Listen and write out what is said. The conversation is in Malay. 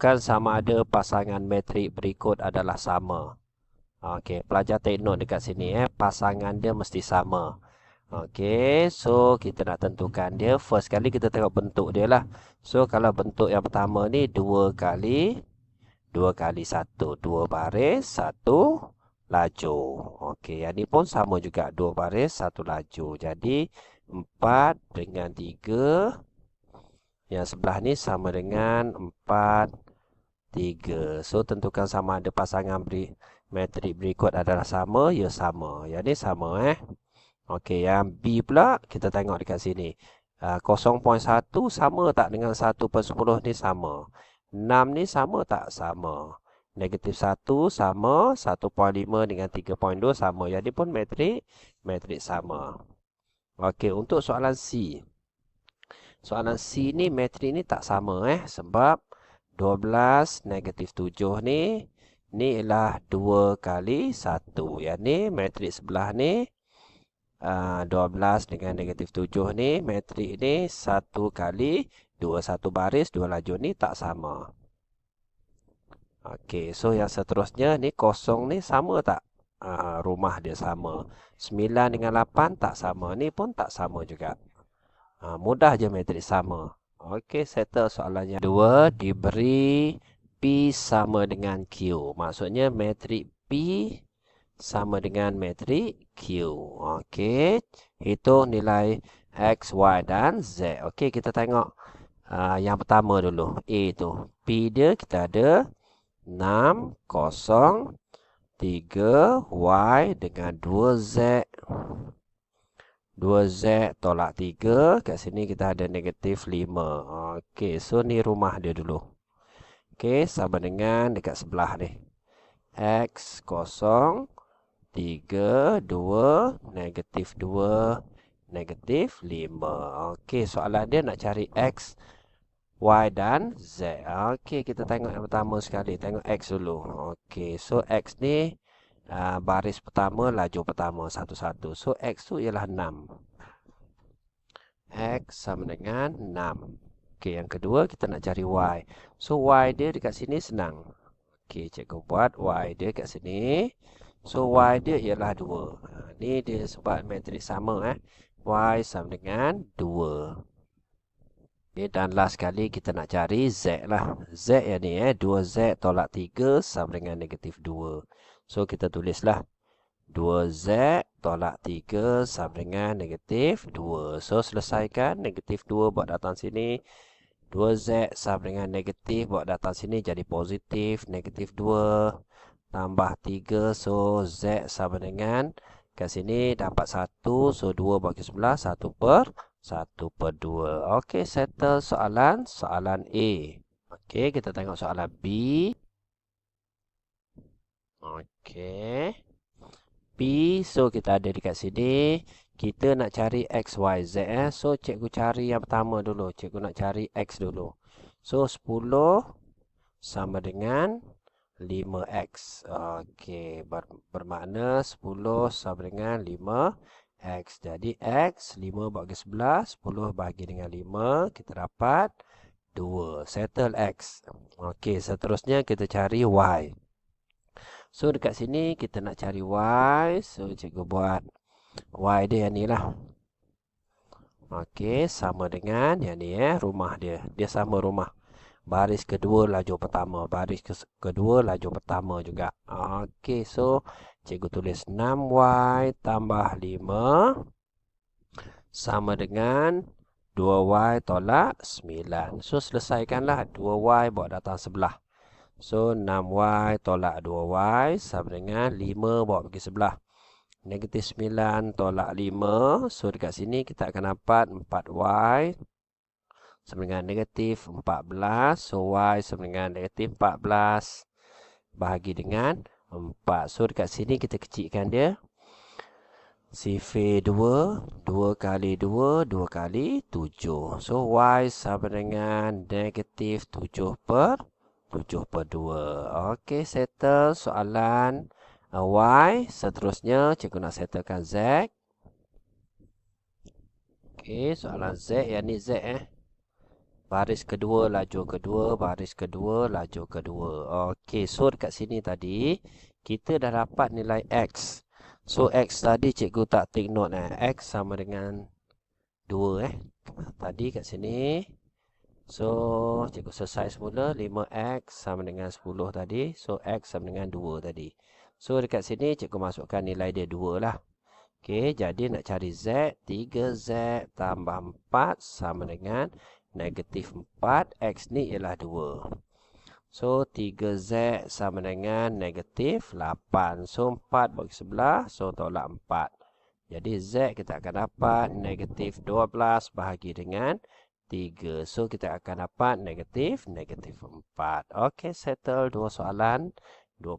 tentukan sama ada pasangan metrik berikut adalah sama. Okey, pelajar take note dekat sini eh, pasangan dia mesti sama. Okey, so kita nak tentukan dia. First kali kita tengok bentuk dia lah. So kalau bentuk yang pertama ni dua kali dua kali satu, dua baris, satu laju. Okey, yang ni pun sama juga dua baris, satu laju. Jadi empat dengan tiga yang sebelah ni sama dengan 4, 3. So, tentukan sama ada pasangan beri, metrik berikut adalah sama. Ya, sama. Yang ni sama eh. Okey, yang B pula kita tengok dekat sini. Uh, 0.1 sama tak dengan 1 per 10 ni sama. 6 ni sama tak? Sama. Negatif 1 sama. 1.5 dengan 3.2 sama. Ni pun metrik. Metrik sama. Okey, untuk soalan C. Soalan C ni metrik ni tak sama eh sebab 12 negatif 7 ni ni ialah 2 kali 1. Yang ni metrik sebelah ni uh, ah, 12 dengan negatif 7 ni metrik ni 1 kali 2 1 baris 2 laju ni tak sama. Okey, so yang seterusnya ni kosong ni sama tak? Uh, rumah dia sama. 9 dengan 8 tak sama. Ni pun tak sama juga. Ha, mudah je matrik sama. Okey, settle soalannya. Dua diberi P sama dengan Q. Maksudnya matrik P sama dengan matrik Q. Okey, hitung nilai X, Y dan Z. Okey, kita tengok uh, yang pertama dulu. A tu. P dia kita ada 6, 0, 3, Y dengan 2Z. 2Z tolak 3. Kat sini kita ada negatif 5. Okey, so ni rumah dia dulu. Okey, sama dengan dekat sebelah ni. X kosong. 3, 2, negatif 2, negatif 5. Okey, soalan dia nak cari X, Y dan Z. Okey, kita tengok yang pertama sekali. Tengok X dulu. Okey, so X ni uh, baris pertama laju pertama satu-satu. So X tu ialah 6. X sama dengan 6. Okey, yang kedua kita nak cari Y. So Y dia dekat sini senang. Okey, cikgu buat Y dia dekat sini. So Y dia ialah 2. Uh, ni dia sebab matrik sama eh. Y sama dengan 2. Okay, dan last sekali kita nak cari Z lah. Z yang ni eh. 2Z tolak 3 sama dengan negatif 2. So kita tulislah 2Z tolak 3 sama dengan negatif 2. So selesaikan negatif 2 buat datang sini. 2Z sama dengan negatif buat datang sini jadi positif. Negatif 2 tambah 3. So Z sama dengan kat sini dapat 1. So 2 buat ke sebelah 1 per 1 per 2. Okey settle soalan soalan A. Okey kita tengok soalan B. Okey. P, so kita ada dekat sini. Kita nak cari X, Y, Z. Eh. So, cikgu cari yang pertama dulu. Cikgu nak cari X dulu. So, 10 sama dengan 5X. Okey, ber bermakna 10 sama dengan 5X. Jadi, X, 5 bagi 11. 10 bagi dengan 5. Kita dapat 2. Settle X. Okey, seterusnya kita cari Y. So dekat sini kita nak cari Y. So cikgu buat Y dia yang ni lah. Okey, sama dengan yang ni eh, rumah dia. Dia sama rumah. Baris kedua laju pertama. Baris kedua laju pertama juga. Okey, so cikgu tulis 6Y tambah 5. Sama dengan 2Y tolak 9. So selesaikanlah 2Y buat datang sebelah. So 6y tolak 2y sama dengan 5 bawa pergi sebelah. Negatif 9 tolak 5. So dekat sini kita akan dapat 4y sama dengan negatif 14. So y sama dengan negatif 14 bahagi dengan 4. So dekat sini kita kecilkan dia. Sifir 2, 2 kali 2, 2 kali 7. So y sama dengan negatif 7 per 7 per 2. Okey, settle soalan uh, Y. Seterusnya, cikgu nak settlekan Z. Okey, soalan Z. Yang ni Z eh. baris kedua, lajur kedua, baris kedua, lajur kedua. Okey, so dekat sini tadi, kita dah dapat nilai X. So, X tadi cikgu tak take note eh. X sama dengan 2 eh. Tadi kat sini. So, cikgu selesai semula. 5X sama dengan 10 tadi. So, X sama dengan 2 tadi. So, dekat sini cikgu masukkan nilai dia 2 lah. Okey, jadi nak cari Z. 3Z tambah 4 sama dengan negatif 4. X ni ialah 2. So, 3Z sama dengan negatif 8. So, 4 bagi sebelah. So, tolak 4. Jadi, Z kita akan dapat negatif 12 bahagi dengan 3. So, kita akan dapat negatif negatif 4. Okey, settle dua soalan. 2